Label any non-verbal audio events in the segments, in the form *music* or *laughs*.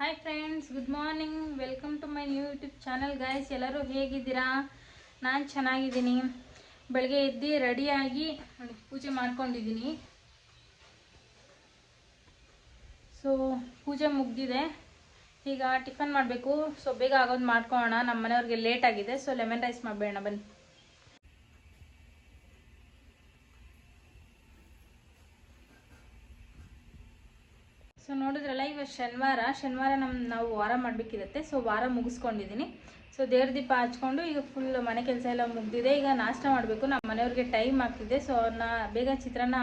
Hi friends good morning welcome to my new YouTube channel guys ಎಲ್ಲರೂ ಹೇಗಿದ್ದೀರಾ? ನಾನು ಚೆನ್ನಾಗಿದ್ದೀನಿ. ಬೆಳಗ್ಗೆ ಎದ್ದು ರೆಡಿಯಾಗಿ ಪೂಜೆ ಮಾಡ್ಕೊಂಡಿದ್ದೀನಿ. ಸೊ ಪೂಜೆ ಮುಗ್ದಿದೆ. ಈಗ ಟಿಫನ್ ಮಾಡಬೇಕು. ಸೊ ಬೇಗ ಆಗೋದು ಮಾಡ್ಕೊಳ್ಳೋಣ. ನಮ್ಮ ಮನೆಯವ್ರಿಗೆ ಲೇಟ್ ಆಗಿದೆ. ಸೊ ಲೆಮನ್ ರೈಸ್ ಮಾಡಬೇಡ ಬನ್ನಿ ಸೊ ನೋಡಿದ್ರಲ್ಲ ಇವತ್ತು ಶನಿವಾರ ಶನಿವಾರ ನಮ್ಮ ನಾವು ವಾರ ಮಾಡಬೇಕಿರುತ್ತೆ. ಸೊ ವಾರ ಮುಗಿಸ್ಕೊಂಡಿದ್ದೀನಿ ಸೊ ದೇವ್ರ ದೀಪ ಹಚ್ಕೊಂಡು ಈಗ ಫುಲ್ ಮನೆ ಕೆಲಸ ಎಲ್ಲ ಮುಗ್ದಿದೆ. ಈಗ ನಾಷ್ಟ ಮಾಡಬೇಕು. ನಮ್ಮ ಮನೆಯವ್ರಿಗೆ ಟೈಮ್ ಆಗ್ತಿದೆ. ಸೊ ಅವ್ರನ್ನ ಬೇಗ ಚಿತ್ರಾನ್ನ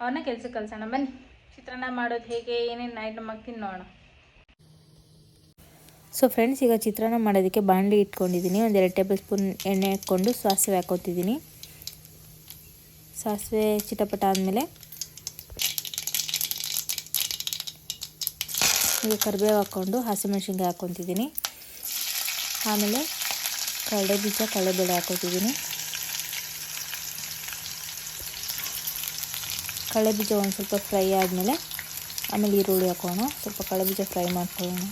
ಅವ್ರನ್ನ ಕೆಲ್ಸಕ್ಕೆ ಕಳ್ಸೋಣ. ಬನ್ನಿ. ಚಿತ್ರಾನ್ನ ಮಾಡೋದು ಹೇಗೆ? ಏನೇನು ಐಟಮ್ ಹಾಕ್ತೀನಿ ನೋಡೋಣ. ಸೊ ಫ್ರೆಂಡ್ಸ್ ಈಗ ಚಿತ್ರಾನ್ನ ಮಾಡೋದಕ್ಕೆ ಬಾಂಡ್ಲಿ ಇಟ್ಕೊಂಡಿದ್ದೀನಿ ಒಂದೆರಡು ಟೇಬಲ್ ಸ್ಪೂನ್ ಎಣ್ಣೆ ಹಾಕ್ಕೊಂಡು ಸಾಸಿವೆ ಹಾಕೋತಿದ್ದೀನಿ ಸಾಸಿವೆ ಚಿಟಪಟ ಆದಮೇಲೆ ಈಗ ಕರಿಬೇವು ಹಾಕ್ಕೊಂಡು ಹಸಿಮೆಣ್ಸಿನ್ಕಾಯಿ ಹಾಕ್ಕೊತಿದ್ದೀನಿ. ಆಮೇಲೆ ಕಡಲೆ ಬೀಜ ಕಡಲೆಬೇಳೆ ಹಾಕೋತಿದ್ದೀನಿ ಕಡಲೆ ಬೀಜ ಒಂದು ಸ್ವಲ್ಪ ಫ್ರೈ ಆದಮೇಲೆ ಆಮೇಲೆ ಈರುಳ್ಳಿ ಹಾಕೋಣ. ಸ್ವಲ್ಪ ಕಡಲೆ ಬೀಜ ಫ್ರೈ ಮಾಡ್ಕೊಳ್ಳೋಣ.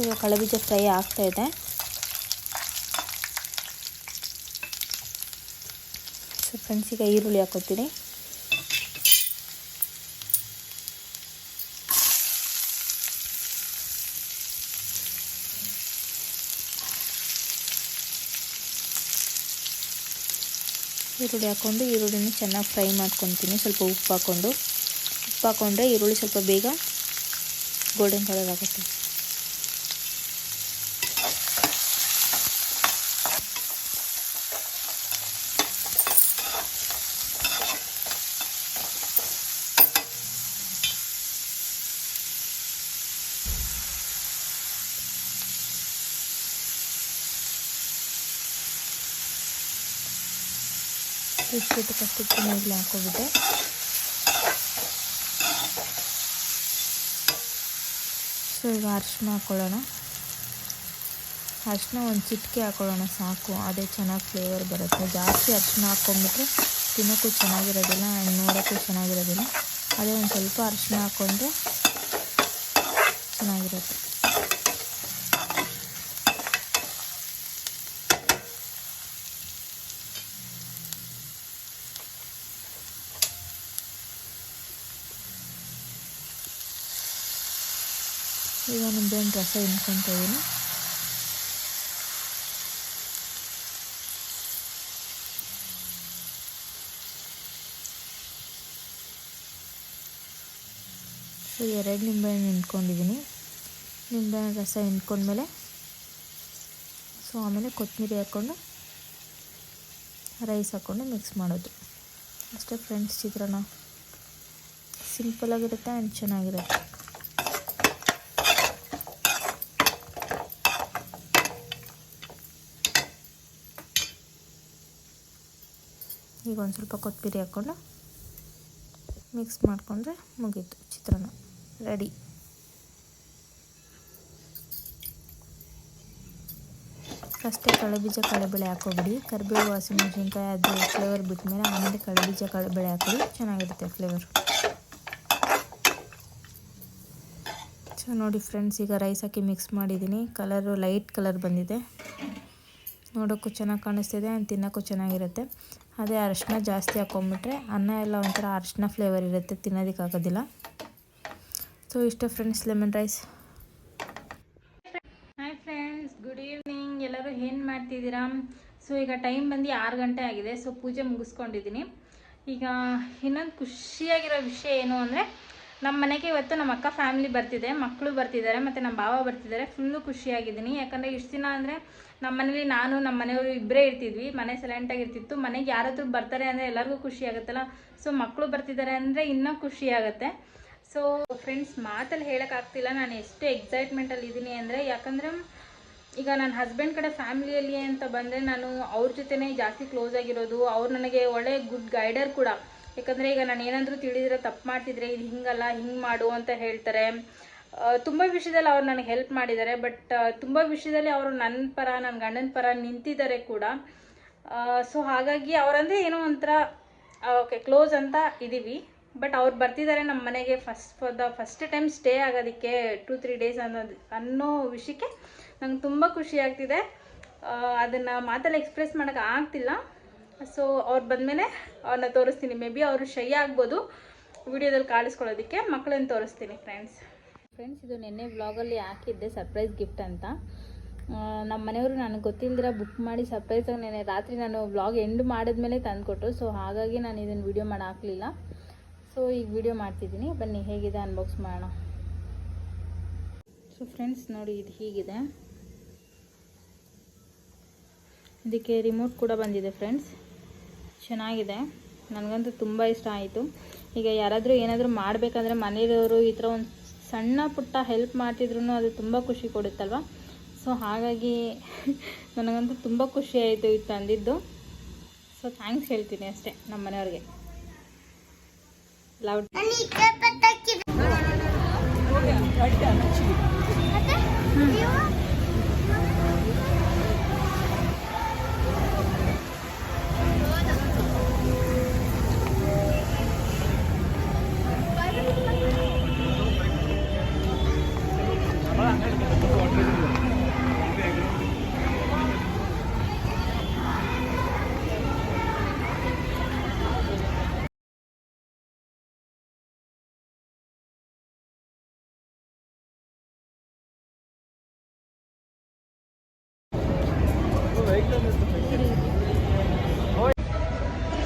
ಈಗ ಕಳೆಬೀಜ ಫ್ರೈ ಆಗ್ತಾ ಇದೆ. ಸೊ ಫ್ರೆಂಡ್ಸ್ ಈಗ ಈರುಳ್ಳಿ ಹಾಕೋತೀನಿ. ಈರುಳ್ಳಿ ಹಾಕ್ಕೊಂಡು ಈರುಳ್ಳಿನ ಚೆನ್ನಾಗಿ ಫ್ರೈ ಮಾಡ್ಕೊತೀನಿ. ಸ್ವಲ್ಪ ಉಪ್ಪು ಹಾಕ್ಕೊಂಡು ಉಪ್ಪು ಹಾಕ್ಕೊಂಡ್ರೆ ಈರುಳ್ಳಿ ಸ್ವಲ್ಪ ಬೇಗ ಗೋಲ್ಡನ್ ಕಲರ್ ಆಗುತ್ತೆ. ಬಿಟ್ಬಿಟ್ಟು ಕಷ್ಟಿಟ್ಟು ನೀರಲ್ಲಿ ಹಾಕೋಬಿಟ್ಟೆ. ಸೊ ಈಗ ಅರಿಶಿನ ಹಾಕ್ಕೊಳ್ಳೋಣ ಅರಿಶಿನ ಒಂದು ಚಿಟಿಕೆ ಹಾಕ್ಕೊಳ್ಳೋಣ ಸಾಕು. ಅದೇ ಚೆನ್ನಾಗಿ ಫ್ಲೇವರ್ ಬರುತ್ತೆ. ಜಾಸ್ತಿ ಅರಿಶಿನ ಹಾಕ್ಕೊಂಬಿಟ್ರೆ ತಿನ್ನೋಕ್ಕೂ ಚೆನ್ನಾಗಿರೋದಿಲ್ಲ ಆ್ಯಂಡ್ ನೋಡೋಕ್ಕೂ ಚೆನ್ನಾಗಿರೋದಿಲ್ಲ. ಅದೇ ಒಂದು ಸ್ವಲ್ಪ ಅರಿಶಿನ ಹಾಕ್ಕೊಂಡ್ರೆ ಚೆನ್ನಾಗಿರುತ್ತೆ. ಈಗ ನಿಂಬೆಹಣ್ಣು ರಸ ಹಿಂಡ್ಕೊತಾ ಇದ್ದೀನಿ ಎರಡು ನಿಂಬೆಹಣ್ಣು ಹಿಂಡ್ಕೊಂಡಿದ್ದೀನಿ ನಿಂಬೆಹಣ್ಣು ರಸ ಹಿಂಡ್ಕೊಂಡ್ಮೇಲೆ, ಸೊ ಆಮೇಲೆ ಕೊತ್ತಂಬರಿ ಹಾಕ್ಕೊಂಡು ರೈಸ್ ಹಾಕ್ಕೊಂಡು ಮಿಕ್ಸ್ ಮಾಡೋದು. ಅಷ್ಟೇ ಫ್ರೆಂಡ್ಸ್ ಚಿತ್ರಾನ್ನ. ಸಿಂಪಲಾಗಿರುತ್ತೆ ಆ್ಯಂಡ್ ಚೆನ್ನಾಗಿರುತ್ತೆ. ಈಗ ಒಂದು ಸ್ವಲ್ಪ ಕೊತ್ತಂಬರಿ ಹಾಕ್ಕೊಂಡು ಮಿಕ್ಸ್ ಮಾಡಿಕೊಂಡ್ರೆ ಮುಗೀತು ಚಿತ್ರಾನ್ನ. ರೆಡಿ ಫಸ್ಟೇ ಕಳೆಬೀಜ ಕಡಲೆಬೇಳೆ ಹಾಕೋಬಿಡಿ ಕರಿಬೇವು, ಹಸಿಮೆಣಸಿನ್ಕಾಯಿ, ಅದು ಫ್ಲೇವರ್ ಬಿಟ್ಮೇಲೆ ಆಮೇಲೆ ಕಳೆಬೀಜ ಕಳೆಬೇಳೆ ಹಾಕೊಳ್ಳಿ ಚೆನ್ನಾಗಿರುತ್ತೆ ಫ್ಲೇವರ್ ಸೊ ನೋಡಿ ಫ್ರೆಂಡ್ಸ್ ಈಗ ರೈಸ್ ಹಾಕಿ ಮಿಕ್ಸ್ ಮಾಡಿದ್ದೀನಿ. ಕಲರು ಲೈಟ್ ಕಲರ್ ಬಂದಿದೆ. ನೋಡೋಕ್ಕೂ ಚೆನ್ನಾಗಿ ಕಾಣಿಸ್ತಿದೆ ಆ್ಯಂಡ್ ತಿನ್ನೋಕ್ಕೂ ಚೆನ್ನಾಗಿರುತ್ತೆ. ಅದೇ ಅರಿಶಿನ ಜಾಸ್ತಿ ಹಾಕೊಂಬಿಟ್ರೆ ಅನ್ನ ಎಲ್ಲ ಒಂಥರ ಅರಿಶಿನ ಫ್ಲೇವರ್ ಇರುತ್ತೆ, ತಿನ್ನೋದಕ್ಕೆ ಆಗೋದಿಲ್ಲ. ಸೊ ಇಷ್ಟ friends lemon rice hi friends good evening ಎಲ್ಲರೂ ಏನು ಮಾಡ್ತಿದ್ದೀರಾ? ಸೊ ಈಗ ಟೈಮ್ ಬಂದು ಆರು ಗಂಟೆ ಆಗಿದೆ. ಸೊ ಪೂಜೆ ಮುಗಿಸ್ಕೊಂಡಿದ್ದೀನಿ. ಈಗ ಇನ್ನೊಂದು ಖುಷಿಯಾಗಿರೋ ವಿಷಯ ಏನು ಅಂದರೆ ನಮ್ಮ ಮನೆಗೆ ಇವತ್ತು ನಮ್ಮ ಅಕ್ಕ ಫ್ಯಾಮಿಲಿ ಬರ್ತಿದೆ ಮಕ್ಕಳು ಬರ್ತಿದ್ದಾರೆ, ಮತ್ತು ನಮ್ಮ ಭಾವ ಬರ್ತಿದ್ದಾರೆ. ಫುಲ್ಲು ಖುಷಿಯಾಗಿದ್ದೀನಿ. ಯಾಕಂದರೆ ಇಷ್ಟು ದಿನ ಅಂದರೆ ನಮ್ಮ ಮನೇಲಿ ನಾನು ನಮ್ಮ ಮನೆಯವರು ಇಬ್ಬರೇ ಇರ್ತಿದ್ವಿ. ಮನೆ ಸೈಲೆಂಟಾಗಿರ್ತಿತ್ತು ಮನೆಗೆ ಯಾರಾದರೂ ಬರ್ತಾರೆ ಅಂದರೆ ಎಲ್ಲರಿಗೂ ಖುಷಿ ಆಗುತ್ತಲ್ಲ? ಸೊ ಮಕ್ಕಳು ಬರ್ತಿದ್ದಾರೆ ಅಂದರೆ ಇನ್ನೂ ಖುಷಿ ಆಗುತ್ತೆ. ಸೊ ಫ್ರೆಂಡ್ಸ್ ಮಾತಲ್ಲಿ ಹೇಳೋಕ್ಕಾಗ್ತಿಲ್ಲ ನಾನು ಎಷ್ಟು ಎಕ್ಸೈಟ್ಮೆಂಟಲ್ಲಿ ಇದ್ದೀನಿ ಅಂದರೆ, ಯಾಕಂದರೆ ಈಗ ನನ್ನ ಹಸ್ಬೆಂಡ್ ಕಡೆ ಫ್ಯಾಮಿಲಿಯಲ್ಲಿ ಅಂತ ಬಂದರೆ ನಾನು ಅವ್ರ ಜೊತೆನೇ ಜಾಸ್ತಿ ಕ್ಲೋಸ್ ಆಗಿರೋದು. ಅವ್ರು ನನಗೆ ಒಳ್ಳೆ ಗುಡ್ ಗೈಡರ್ ಕೂಡ. ಯಾಕಂದರೆ ಈಗ ನಾನು ಏನಾದರೂ ತಿಳಿದಿರೋ ತಪ್ಪು ಮಾಡ್ತಿದ್ರೆ ಇದು ಹಿಂಗಲ್ಲ, ಹಿಂಗೆ ಮಾಡು ಅಂತ ಹೇಳ್ತಾರೆ. ತುಂಬ ವಿಷಯದಲ್ಲಿ ಅವ್ರು ನನಗೆ ಹೆಲ್ಪ್ ಮಾಡಿದ್ದಾರೆ ಬಟ್ ತುಂಬ ವಿಷಯದಲ್ಲಿ ಅವರು ನನ್ನ ಪರ ನನ್ನ ಗಂಡನ ಪರ ನಿಂತಿದ್ದಾರೆ ಕೂಡ. ಸೊ ಹಾಗಾಗಿ ಅವರಂದರೆ ಏನೋ ಒಂಥರ ಓಕೆ ಕ್ಲೋಸ್ ಅಂತ ಇದ್ದೀವಿ ಬಟ್ ಅವ್ರು ಬರ್ತಿದ್ದಾರೆ ನಮ್ಮ ಮನೆಗೆ first for the first time stay ಆಗೋದಕ್ಕೆ ಟೂ ತ್ರೀ ಡೇಸ್ ಅನ್ನೋದು ಅನ್ನೋ ವಿಷಯಕ್ಕೆ ನಂಗೆ ತುಂಬ ಖುಷಿ ಆಗ್ತಿದೆ. ಅದನ್ನು ಮಾತಲ್ಲಿ ಎಕ್ಸ್ಪ್ರೆಸ್ ಮಾಡೋಕ್ಕೆ ಆಗ್ತಿಲ್ಲ. ಸೊ ಅವ್ರು ಬಂದಮೇಲೆ ಅವ್ರನ್ನ ತೋರಿಸ್ತೀನಿ. ಮೇ ಬಿ ಅವರು ಶೈ ಆಗ್ಬೋದು. ವಿಡಿಯೋದಲ್ಲಿ ಕಾಣಿಸ್ಕೊಳ್ಳೋದಕ್ಕೆ ಮಕ್ಕಳನ್ನು ತೋರಿಸ್ತೀನಿ ಫ್ರೆಂಡ್ಸ್ ಫ್ರೆಂಡ್ಸ್ ಇದು ನಿನ್ನೆ ವ್ಲಾಗಲ್ಲಿ ಹಾಕಿದ್ದೆ ಸರ್ಪ್ರೈಸ್ ಗಿಫ್ಟ್ ಅಂತ. ನಮ್ಮ ಮನೆಯವರು ನನಗೆ ಗೊತ್ತಿಲ್ಲದಿರ ಬುಕ್ ಮಾಡಿ ಸರ್ಪ್ರೈಸಾಗಿ ನೆನೆ ರಾತ್ರಿ ನಾನು ವ್ಲಾಗ್ ಎಂಡ್ ಮಾಡಿದ್ಮೇಲೆ ತಂದುಕೊಟ್ರು. ಸೊ ಹಾಗಾಗಿ ನಾನು ಇದನ್ನು ವಿಡಿಯೋ ಮಾಡಿ ಹಾಕಲಿಲ್ಲ. ಸೊ ಈಗ ವಿಡಿಯೋ ಮಾಡ್ತಿದ್ದೀನಿ. ಬನ್ನಿ, ಹೇಗಿದೆ ಅನ್ಬಾಕ್ಸ್ ಮಾಡೋಣ. ಸೊ ಫ್ರೆಂಡ್ಸ್ ನೋಡಿ ಇದು ಹೀಗಿದೆ. ಇದಕ್ಕೆ ರಿಮೋಟ್ ಕೂಡ ಬಂದಿದೆ ಫ್ರೆಂಡ್ಸ್ ಚೆನ್ನಾಗಿದೆ. ನನಗಂತೂ ತುಂಬ ಇಷ್ಟ ಆಯಿತು. ಈಗ ಯಾರಾದರೂ ಏನಾದರೂ ಮಾಡಬೇಕಂದ್ರೆ ಮನೆಯವರು ಈ ಥರ ಒಂದು ಸಣ್ಣ ಪುಟ್ಟ ಹೆಲ್ಪ್ ಮಾಡ್ತಿದ್ರು ಅದು ತುಂಬ ಖುಷಿ ಕೊಡುತ್ತಲ್ವ? ಸೊ ಹಾಗಾಗಿ *laughs* ನನಗಂತೂ ತುಂಬ ಖುಷಿ ಆಯಿತು ಇದು ತಂದಿದ್ದು. ಸೊ ಥ್ಯಾಂಕ್ಸ್ ಹೇಳ್ತೀನಿ ಅಷ್ಟೇ ನಮ್ಮ ಮನೆಯವ್ರಿಗೆ. ಲವ್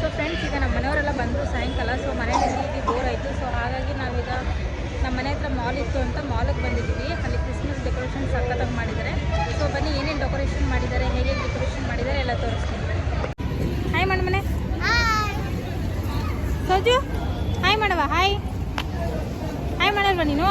ಸೊ ಫ್ರೆಂಡ್ಸ್ ಈಗ ನಮ್ಮ ಮನೆಯವರೆಲ್ಲ ಬಂದರು ಸಾಯಂಕಾಲ. ಸೊ ಇದ್ದು ಬೋರ್ ಆಯಿತು. ಸೊ ಹಾಗಾಗಿ ನಾವೀಗ ನಮ್ಮ ಮನೆ ಹತ್ರ ಮಾಲ್ ಇತ್ತು ಅಂತ ಮಾಲಿಗೆ ಬಂದಿದ್ದೀವಿ. ಅಲ್ಲಿ ಕ್ರಿಸ್ಮಸ್ ಡೆಕೋರೇಷನ್ ಸಖತ್ತಾಗಿ ಮಾಡಿದ್ದಾರೆ. ಸೊ ಬನ್ನಿ, ಏನೇನು ಡೆಕೋರೇಷನ್ ಮಾಡಿದ್ದಾರೆ ಹೇಗೆ ಡೆಕೋರೇಷನ್ ಮಾಡಿದ್ದಾರೆ ಎಲ್ಲ ತೋರಿಸ್ತೀನಿ. ಹಾಯ್ ಮನೆ ಸೋಜು. ಹಾಯ್ ಮಾಡವ ಹಾಯ್ ಹಾಯ್ ಮಾಡಲ್ವಾ ನೀನು.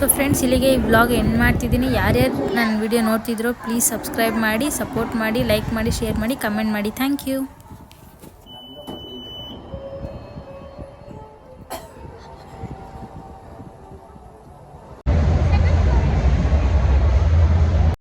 ಸೊ ಫ್ರೆಂಡ್ಸ್ ಇಲ್ಲಿಗೆ ಈ ಬ್ಲಾಗ್ ಎಂಡ್ ಮಾಡ್ತಿದ್ದೀನಿ. ಯಾರ್ಯಾರು ನನ್ನ ವಿಡಿಯೋ ನೋಡ್ತಿದ್ರೋ ಪ್ಲೀಸ್ ಸಬ್ಸ್ಕ್ರೈಬ್ ಮಾಡಿ ಸಪೋರ್ಟ್ ಮಾಡಿ ಲೈಕ್ ಮಾಡಿ ಶೇರ್ ಮಾಡಿ ಕಮೆಂಟ್ ಮಾಡಿ. Thank you